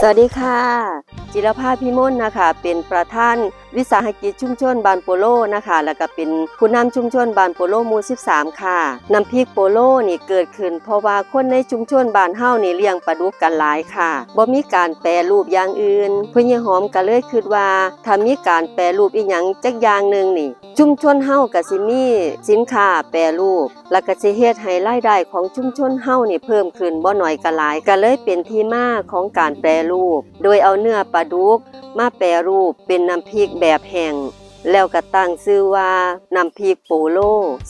สวัสดีค่ะ จิรภาพิมลนะคะ เป็นประธาน วิสาหกิจชุมชนบานโปโลนะคะ แล้วก็เป็นผู้นำชุมชนบานโปโลหมู่13 ค่ะน้ำพริกโปโลนี่เกิดขึ้น เพราะว่าคนในชุมชนบานเฮานี่เลี้ยงปลาดุกกันหลายค่ะบ่มีการแปรรูปอย่างอื่นเพิ่นยายหอมก็เลยคิดว่าถ้ามีการแปรรูปอีหยังจักอย่างหนึงนี่ ชุมชนเฮาก็สิมีสินค้าแปรรูป แล้วก็สิเฮ็ดให้รายได้ของชุมชนเฮานี่เพิ่มขึ้นบ่น้อยก็หลายก็เลยเป็นที่มาของการแปรรูป โดยเอาเนื้อปลาดุกมาแปรรูปเป็นน้ำพริกแบบแห้งแล้วก็ตั้งชื่อว่าน้ำพริกโปโล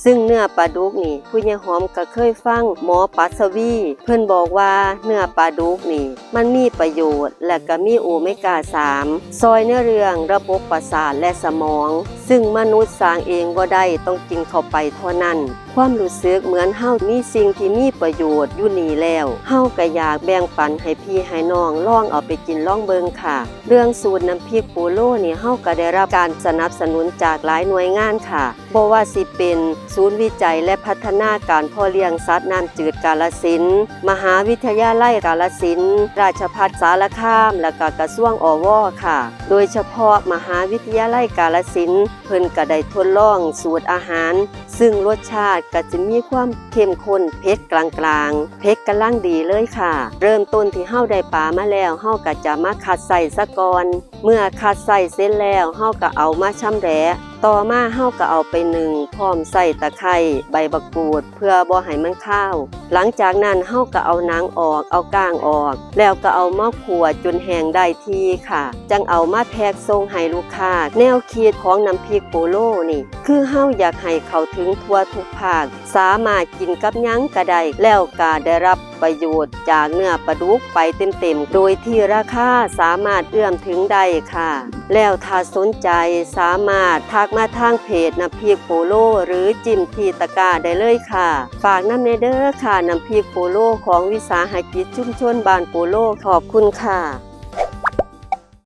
ซึ่งเนื้อปลาดุกนี่ผู้ใหญ่หอมก็เคยฟังหมอปัสวี เพื่อนบอกว่าเนื้อปลาดุกนี่ มันมีประโยชน์ และก็มีโอเมก้า3ซอยเนื้อเรื่องระบบประสาทและสมอง ซึ่งมนุษย์สร้างเองบ่ได้ต้องกินเข้าไปเท่านั้น ความรู้สึกเหมือนเฮามีสิ่งที่มีประโยชน์อยู่นี่แล้วเฮาก็อยากแบ่งปันให้พี่ให้น้องล่องเอาไปกินล่องเบิงค่ะ เรื่องสูตรน้ำพริกปูโลนี่เฮาก็ได้รับการสนับสนุนจากหลายหน่วยงานค่ะบ่ว่าสิเป็นศูนย์วิจัยและพัฒนาการพ่อเลี้ยงสัตว์น้ำจืดกาลสินมหาวิทยาลัยกาลสินราชภัฏสารคาม และก็กระทรวงอวค่ะ โดยเฉพาะมหาวิทยาลัยกาลสิน เพิ่นก็ได้ทดลองสูตรอาหาร ซึ่งรสชาติก็จะมีความเข้มข้นเผ็ดกลางๆเผ็ดกำลังดีเลยค่ะ เริ่มต้นที่เฮาได้ปลามาแล้วเฮาก็จะมาคัดใส่ซะก่อนเมื่อคัดใส่เสร็จแล้วเฮาก็เอามาช่ำแหละต่อมาเฮาก็เอาไปหนึ่งพร้อมใส่ตะไคร้ใบบักกูด เพื่อบ่ให้มันข้าวหลังจากนั้นเฮาก็เอาหนังออก เอาก้างออก แล้วก็เอามาขัวจนแห้งได้ที่ค่ะ จังเอามาแพกส่งให้ลูกค้า แนวคิดของน้ำพริกโปโลนี่ คือเฮาอยากให้เขาถึงทั่วทุกภาค สามารถกินกับยั้งก็ได้แล้วก็ได้รับประโยชน์จากเนื้อปลาดุกไปเต็มๆ โดยที่ราคาสามารถเอื้อมถึงได้ค่ะ แล้วถ้าสนใจสามารถทักมาทางเพจน้ำพริกโปโล หรือจิมทีตะกร้าได้เลยค่ะ ฝากน้ำเนเด้อค่ะน้ำพริกโปโลของวิสาหกิจชุมชนบานโปโลขอบคุณค่ะ